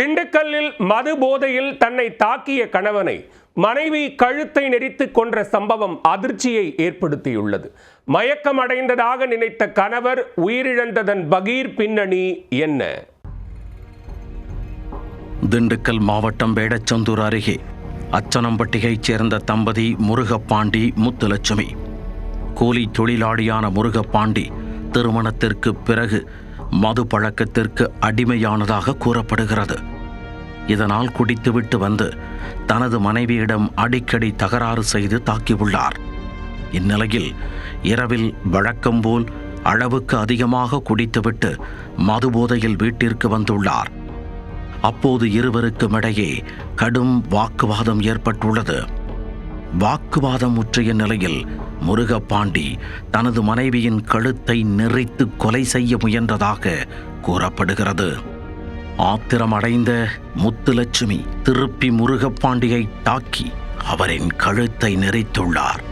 திண்டுக்கல்லில் மது போதையில் தன்னை தாக்கிய கணவனை மனைவி கழுத்தை நெரித்து கொன்ற சம்பவம் அதிர்ச்சியை ஏற்படுத்தியுள்ளது. மயக்கம் அடைந்ததாக நினைத்த கணவர் உயிரிழந்ததன் பகீர் பின்னணி என்ன? திண்டுக்கல் மாவட்டம் வேடச்சந்தூர் அருகே அச்சனம்பட்டிகைச் சேர்ந்த தம்பதி முருகப்பாண்டி முத்துலட்சுமி. கூலி தொழிலாளியான முருகப்பாண்டி திருமணத்திற்கு பிறகு மது பழக்கத்திற்கு அடிமையானதாக கூறப்படுகிறது. இதனால் குடித்துவிட்டு வந்து தனது மனைவியிடம் அடிக்கடி தகராறு செய்து தாக்கியுள்ளார். இந்நிலையில் இரவில் வழக்கம் போல் அளவுக்கு அதிகமாக குடித்துவிட்டு மது போதையில் வீட்டிற்கு வந்துள்ளார். அப்போது இருவருக்கும் இடையே கடும் வாக்குவாதம் ஏற்பட்டுள்ளது. வாக்குவாதம் முற்றிய நிலையில் முருகப்பாண்டி தனது மனைவியின் கழுத்தை நெறித்து கொலை செய்ய முயன்றதாக கூறப்படுகிறது. ஆத்திரமடைந்த முத்துலட்சுமி திருப்பி முருகப்பாண்டியை தாக்கி அவரின் கழுத்தை நெறித்துள்ளார்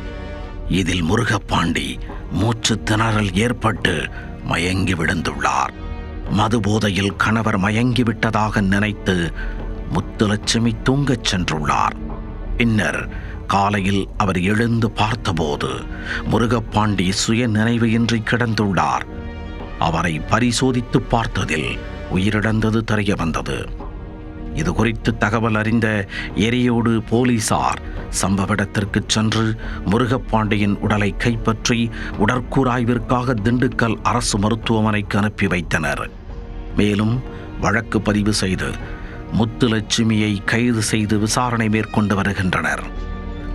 இதில் முருகப்பாண்டி மூச்சு திணறல் ஏற்பட்டு மயங்கி விழுந்துள்ளார். மதுபோதையில் கணவர் மயங்கி விட்டதாக நினைத்து முத்துலட்சுமி தூங்கச் சென்றுள்ளார். பின்னர் காலையில் அவர் எழுந்து பார்த்தபோது முருகப்பாண்டி சுய நினைவு கிடந்துள்ளார். அவரை பரிசோதித்து பார்த்ததில் உயிரிழந்தது தெரிய வந்தது. இது குறித்து தகவல் அறிந்த எரியோடு போலீசார் சம்பவ இடத்திற்கு சென்று முருகப்பாண்டியின் உடலை கைப்பற்றி உடற்கூராய்விற்காக திண்டுக்கல் அரசு மருத்துவமனைக்கு அனுப்பி வைத்தனர். மேலும் வழக்கு பதிவு செய்து முத்துலட்சுமியை கைது செய்து விசாரணை மேற்கொண்டு வருகின்றனர்.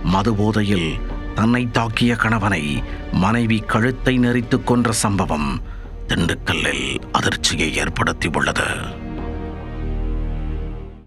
மதுபோதையில் தன்னை தாக்கிய கணவனை மனைவி கழுத்தை நெறித்து கொன்ற சம்பவம் திண்டுக்கல்லில் அதிர்ச்சியை ஏற்படுத்தியுள்ளது.